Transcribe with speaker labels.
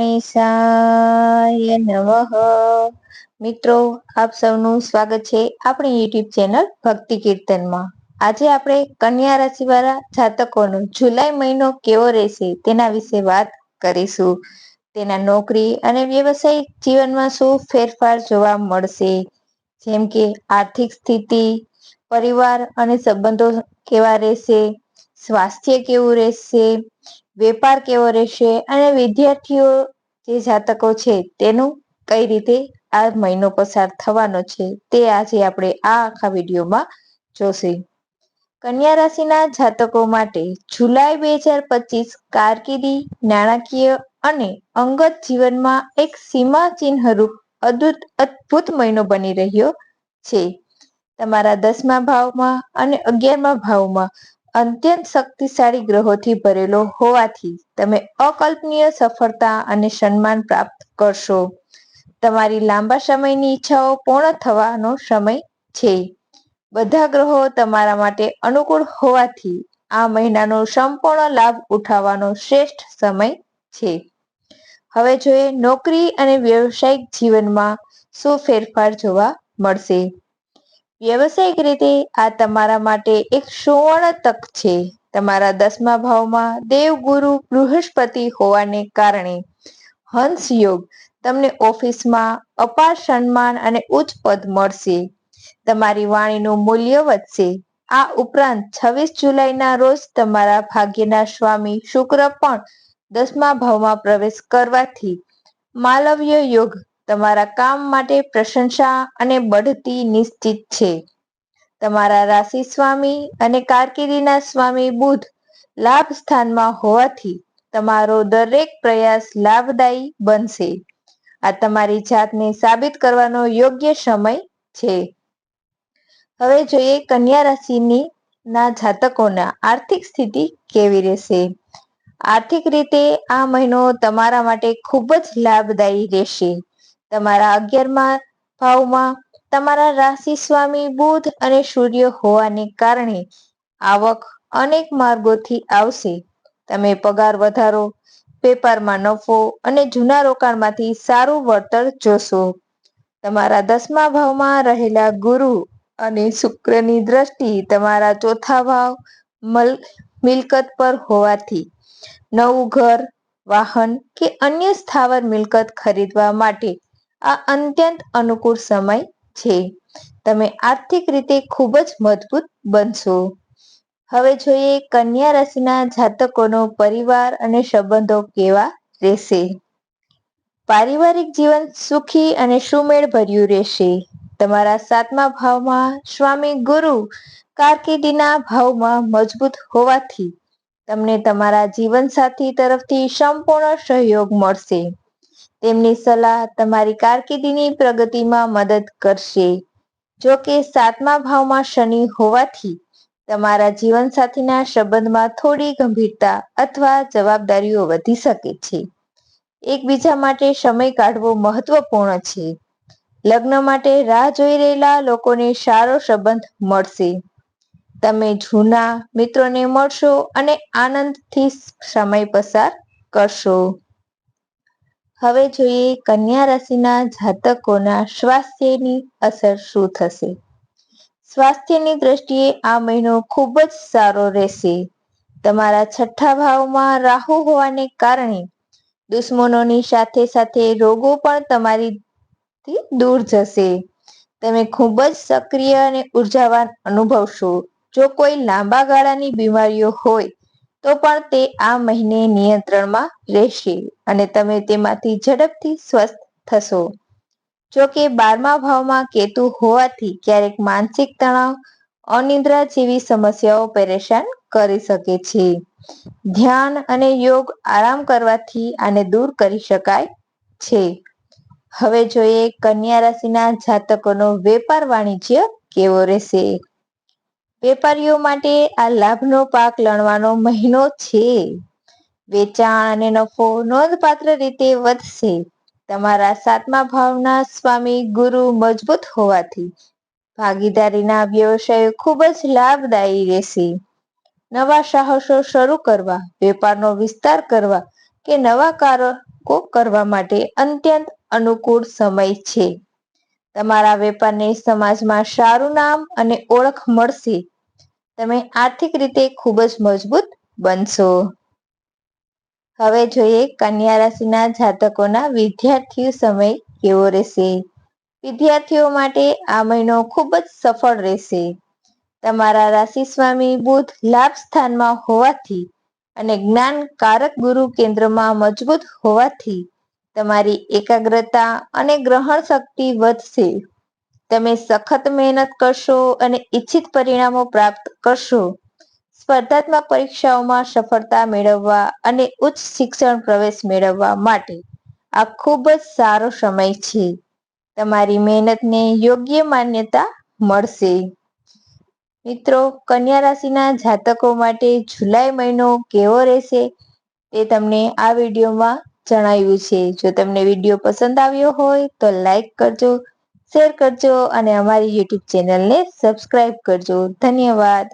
Speaker 1: ગણેશાય નમઃ. મિત્રો, આપ સૌનું સ્વાગત છે આપણી યુટ્યુબ ચેનલ ભક્તિ કીર્તનમાં. આજે આપણે કન્યા રાશિ વાળા જાતકોનો જુલાઈ મહિનો કેવો રહેશે તેના વિશે વાત કરીશું. તેના નોકરી અને વ્યવસાયિક જીવનમાં શું ફેરફાર જોવા મળશે? જેમ કે આર્થિક સ્થિતિ, પરિવાર અને સંબંધો કેવા રહેશે? સ્વાસ્થ્ય કેવું રહેશે? વેપાર કેવો રહેશે અને વિદ્યાર્થીઓ જે જાતકો છે તેનું કઈ રીતે આ મહિનો પસાર થવાનો છે તે આજે આપણે આ આખા વિડીયોમાં જોશે. કન્યા રાશિના જાતકો માટે જુલાઈ બે હજાર પચીસ કારકિર્દી, નાણાકીય અને અંગત જીવનમાં એક સીમા ચિહ્નરૂપ અદ્ભુત અદ્ભુત મહિનો બની રહ્યો છે. તમારા દસમા ભાવમાં અને અગિયારમા ભાવમાં અત્યંત શક્તિશાળી ગ્રહોથી ભરેલો હોવાથી તમે અકલ્પનીય સફળતા અને સન્માન પ્રાપ્ત કરશો. તમારી લાંબા સમયની ઈચ્છાઓ પૂર્ણ થવાનો સમય છે. બધા ગ્રહો તમારા માટે અનુકૂળ હોવાથી આ મહિનાનો સંપૂર્ણ લાભ ઉઠાવવાનો શ્રેષ્ઠ સમય છે. હવે જોઈએ નોકરી અને વ્યવસાયિક જીવનમાં શું ફેરફાર જોવા મળશે? વ્યવસાયિક રીતે આ તમારા માટે એક સુવર્ણ તક છે. તમારા દસમા ભાવમાં દેવગુરુ બૃહસ્પતિ હોવાને કારણે હંસ યોગ તમને ઓફિસમાં અપાર સન્માન અને ઉચ્ચ પદ મળશે. તમારી વાણીનું મૂલ્ય વધશે. આ ઉપરાંત છવ્વીસ જુલાઈના રોજ તમારા ભાગ્યના સ્વામી શુક્ર પણ દસમા ભાવમાં પ્રવેશ કરવાથી માલવ્ય યોગ તમારા કામ માટે પ્રશંસા અને બઢતી નિશ્ચિત છે. તમારા રાશિ સ્વામી અને કારકિર્દીના સ્વામી બુધ લાભ સ્થાનમાં હોવાથી તમારો દરેક પ્રયાસ લાભદાયી બનશે. આ તમારી જાતને સાબિત કરવાનો યોગ્ય સમય છે. હવે જોઈએ કન્યા રાશિની ના જાતકોના આર્થિક સ્થિતિ કેવી રહેશે? આર્થિક રીતે આ મહિનો તમારા માટે ખૂબ જ લાભદાયી રહેશે. તમારા અગિયારમા ભાવમાં તમારા રાશિ સ્વામી બુધ અને સૂર્ય હોવાને કારણે આવક અનેક માર્ગોથી આવશે. તમે પગાર વધારો, વેપારમાં નફો અને જૂના રોકાણમાંથી સારું વળતર જોશો. તમારા દસમા ભાવમાં રહેલા ગુરુ અને શુક્રની દ્રષ્ટિ તમારા ચોથા ભાવ મિલકત પર હોવાથી. નવું ઘર, વાહન કે અન્ય સ્થાવર મિલકત ખરીદવા માટે આ અત્યંત અનુકૂળ સમય છે. તમે આર્થિક રીતે ખૂબ જ મજબૂત બનશો. હવે જોઈએ કન્યા રાશિના જાતકોનો પરિવાર અને સંબંધો કેવા રહેશે? પારિવારિક જીવન સુખી અને સુમેળ ભર્યું રહેશે. તમારા સાતમા ભાવમાં સ્વામી ગુરુ કારકિર્દીના ભાવમાં મજબૂત હોવાથી તમને તમારા જીવનસાથી તરફથી સંપૂર્ણ સહયોગ મળશે. તેમની સલાહ તમારી કારકિર્દીની પ્રગતિમાં મદદ કરશે. જો કે સાતમા ભાવમાં શનિ હોવાથી તમારા જીવનસાથીના સંબંધમાં થોડી ગંભીરતા અથવા જવાબદારીઓ વધી શકે છે. એકબીજા માટે સમય કાઢવો મહત્વપૂર્ણ છે. લગ્ન માટે રાહ જોઈ રહેલા લોકોને સારો સંબંધ મળશે. તમે જૂના મિત્રોને મળશો અને આનંદથી સમય પસાર કરશો. હવે જોઈએ કન્યા રાશિના જાતકોના સ્વાસ્થ્યની અસર શું થશે? સ્વાસ્થ્યની દ્રષ્ટિએ આ મહિનો ખૂબ જ સારો રહેશે. તમારા છઠ્ઠા ભાવમાં રાહુ હોવાને કારણે દુશ્મનોની સાથે સાથે રોગો પણ તમારીથી દૂર જશે. તમે ખૂબ જ સક્રિય અને ઉર્જાવાન અનુભવશો. જો કોઈ લાંબા ગાળાની બીમારીઓ હોય તો પણ તે આ મહિને નિયંત્રણમાં રહેશે અને તમે તેમાંથી ઝડપથી સ્વસ્થ થશો. જો કે બારમા ભાવમાં કેતુ હોવાથી ક્યારેક માનસિક તણાવ, અનિદ્રા જેવી સમસ્યાઓ પરેશાન કરી શકે છે. ધ્યાન અને યોગ આરામ કરવાથી આને દૂર કરી શકાય છે. હવે જોઈએ કન્યા રાશિના જાતકોનો વેપાર વાણિજ્ય કેવો રહેશે? વેપારીઓ માટે આ લાભનો પાક લણવાનો મહિનો છે. વેચાણ અને નફો નોંધપાત્ર રીતે વધશે. તમારા સાતમા ભાવના સ્વામી ગુરુ મજબૂત હોવાથી ભાગીદારીના વ્યવસાયો ખૂબ જ લાભદાયી રહેશે. નવા સાહસો શરૂ કરવા, વેપારનો વિસ્તાર કરવા કે નવા કારકો કરવા માટે અત્યંત અનુકૂળ સમય છે. તમારા વેપારને સમાજમાં સારું નામ અને ઓળખ મળશે. તમે આર્થિક રીતે ખૂબ જ મજબૂત બનશો. હવે જોઈએ કન્યા રાશિના જાતકોના વિદ્યાર્થીઓ સમય કેવો રહેશે? વિદ્યાર્થીઓ માટે આ મહિનો ખૂબ જ સફળ રહેશે. તમારા રાશિ સ્વામી બુધ લાભ સ્થાનમાં હોવાથી અને જ્ઞાન કારક ગુરુ કેન્દ્રમાં મજબૂત હોવાથી તમારી એકાગ્રતા અને ગ્રહણ શક્તિ વધશે. તમે સખત મહેનત કરશો અને ઈચ્છિત પરિણામો પ્રાપ્ત કરશો. સ્પર્ધાત્મક પરીક્ષાઓમાં સફળતા મેળવવા અને ઉચ્ચ શિક્ષણ પ્રવેશ મેળવવા માટે આ ખૂબ જ સારો સમય છે. તમારી મહેનતને યોગ્ય માન્યતા મળશે. મિત્રો, કન્યા રાશિના જાતકો માટે જુલાઈ મહિનો કેવો રહેશે તે તમને આ વિડીયોમાં જણાવ્યું છે. જો તમને વીડિયો પસંદ આવ્યો હોય તો લાઈક કરજો શેર કરજો અને અમારી યુટ્યુબ ચેનલને સબસ્ક્રાઈબ કરજો. ધન્યવાદ.